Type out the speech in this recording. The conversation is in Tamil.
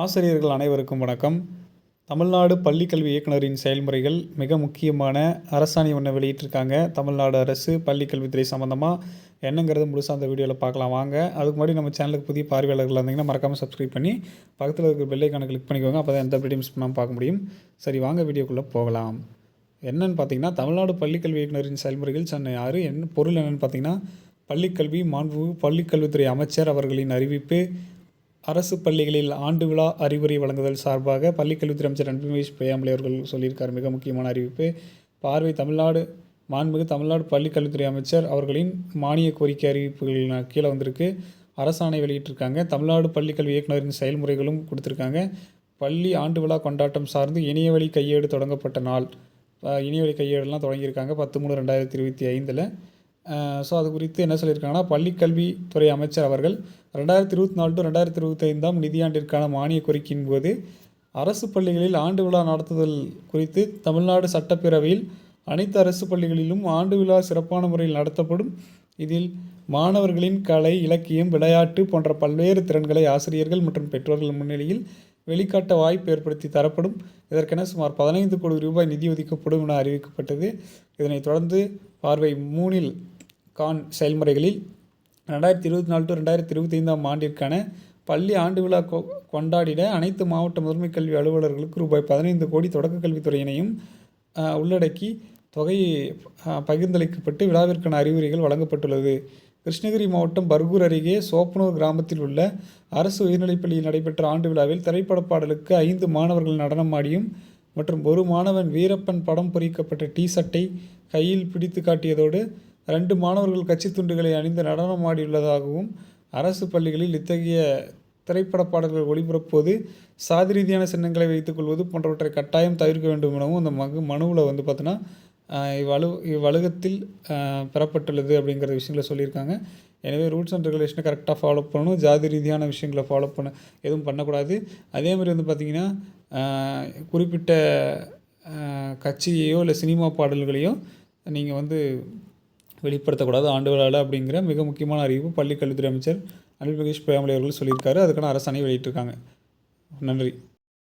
ஆசிரியர்கள் அனைவருக்கும் வணக்கம். தமிழ்நாடு பள்ளிக்கல்வி இயக்குனரின் செயல்முறைகள் மிக முக்கியமான அரசாணை ஒன்று வெளியிட்டிருக்காங்க. தமிழ்நாடு அரசு பள்ளிக்கல்வித்துறை சம்மந்தமாக என்னங்கிறது முழுசாக அந்த வீடியோவில் பார்க்கலாம். வாங்க அதுக்கு முன்னாடி நம்ம சேனலுக்கு புதிய பார்வையாளர்கள் இருந்தீங்கன்னா மறக்காமல் சப்ஸ்கிரைப் பண்ணி பக்கத்தில் இருக்கிற பெல்லைக்கான கிளிக் பண்ணிக்கோங்க. அப்போ தான் எந்த வீடியோ மிஸ் பண்ணாமல் பார்க்க முடியும். சரி வாங்க வீடியோக்குள்ளே போகலாம். என்னென்னு பார்த்தீங்கன்னா தமிழ்நாடு பள்ளிக்கல்வி இயக்குனரின் செயல்முறைகள் சென்னை ஆறு. என்ன பொருள் என்னென்னு பார்த்தீங்கன்னா பள்ளிக்கல்வி மாண்பு பள்ளிக்கல்வித்துறை அமைச்சர் அவர்களின் அறிவிப்பு அரசு பள்ளிகளில் ஆண்டு விழா அறிவுரை வழங்குதல் சார்பாக பள்ளிக்கல்வித்துறை அமைச்சர் அன்புமேஷ் பொய்யாமலை அவர்கள் சொல்லியிருக்கார். மிக முக்கியமான அறிவிப்பு. பார்வை தமிழ்நாடு மாண்புமிகு தமிழ்நாடு பள்ளிக்கல்வித்துறை அமைச்சர் அவர்களின் மானிய கோரிக்கை அறிவிப்புகள் கீழே வந்திருக்கு. அரசாணை வெளியிட்டிருக்காங்க. தமிழ்நாடு பள்ளிக்கல்வி இயக்குனரின் செயல்முறைகளும் கொடுத்துருக்காங்க. பள்ளி ஆண்டு விழா கொண்டாட்டம் சார்ந்து இணையவழி கையேடு தொடங்கப்பட்ட நாள். இணையவழி கையேடுலாம் தொடங்கியிருக்காங்க. பத்து மூணு ரெண்டாயிரத்தி இருபத்தி ஐந்தில். ஸோ அது குறித்து என்ன சொல்லியிருக்காங்கன்னா பள்ளிக்கல்வித்துறை அமைச்சர் அவர்கள் ரெண்டாயிரத்தி இருபத்தி நாலு டு ரெண்டாயிரத்தி இருபத்தைந்தாம் நிதியாண்டிற்கான மானிய கோரிக்கையின் போது அரசு பள்ளிகளில் ஆண்டு விழா நடத்துதல் குறித்து தமிழ்நாடு சட்டப்பேரவையில் அனைத்து அரசு பள்ளிகளிலும் ஆண்டு விழா சிறப்பான முறையில் நடத்தப்படும். இதில் மாணவர்களின் கலை இலக்கியம் விளையாட்டு போன்ற பல்வேறு திறன்களை ஆசிரியர்கள் மற்றும் பெற்றோர்கள் முன்னிலையில் வெளிக்காட்ட வாய்ப்பு ஏற்படுத்தி தரப்படும். இதற்கென சுமார் பதினைந்து கோடி ரூபாய் நிதி ஒதுக்கப்படும் என அறிவிக்கப்பட்டது. இதனைத் தொடர்ந்து பார்வை மூணில் கான் செயல்முறைகளில் ரெண்டாயிரத்தி இருபத்தி நாலு டு ரெண்டாயிரத்தி இருபத்தி ஐந்தாம் ஆண்டிற்கான பள்ளி ஆண்டு விழா கொ கொண்டாடிட அனைத்து மாவட்ட முதன்மை கல்வி அலுவலர்களுக்கு ரூபாய் பதினைந்து கோடி தொடக்க கல்வித்துறையினையும் உள்ளடக்கி தொகை பகிர்ந்தளிக்கப்பட்டு விழாவிற்கான அறிவுரைகள் வழங்கப்பட்டுள்ளது. கிருஷ்ணகிரி மாவட்டம் பர்கூர் அருகே சோப்பனூர் கிராமத்தில் உள்ள அரசு உயர்நிலைப்பள்ளியில் நடைபெற்ற ஆண்டு விழாவில் திரைப்பட பாடலுக்கு ஐந்து மாணவர்கள் நடனமாடியும் மற்றும் ஒரு மாணவன் வீரப்பன் படம் பொறிக்கப்பட்ட டீ ஷர்ட்டை கையில் பிடித்து காட்டியதோடு ரெண்டு மாணவர்கள் கட்சி துண்டுகளை அணிந்து நடனமாடியுள்ளதாகவும் அரசு பள்ளிகளில் இத்தகைய திரைப்பட பாடல்கள் ஒளிபரப்புவது சாதி ரீதியான சின்னங்களை வைத்துக்கொள்வது போன்றவற்றை கட்டாயம் தவிர்க்க வேண்டும் எனவும் அந்த மகு மனுவில் வந்து பார்த்தோன்னா இவ்வலு இவ்வலுகத்தில் பெறப்பட்டுள்ளது அப்படிங்கிற விஷயங்களை சொல்லியிருக்காங்க. எனவே ரூல்ஸ் அண்ட் ரெகுலேஷனை கரெக்டாக ஃபாலோ பண்ணணும். ஜாதி ரீதியான விஷயங்களை ஃபாலோ பண்ண எதுவும் பண்ணக்கூடாது. அதே மாதிரி வந்து பார்த்திங்கன்னா குறிப்பிட்ட கட்சியையோ இல்லை சினிமா பாடல்களையோ நீங்கள் வந்து வெளிப்படுத்தக்கூடாது ஆண்டு விழாவில் அப்படிங்கிற மிக முக்கியமான அறிவிப்பு பள்ளி கல்வித்துறை அமைச்சர் அனில் மகேஷ் பொய்யாமலை அவர்கள் சொல்லியிருக்காரு. அதுக்கான அரசாணை வெளியிட்டிருக்காங்க. நன்றி.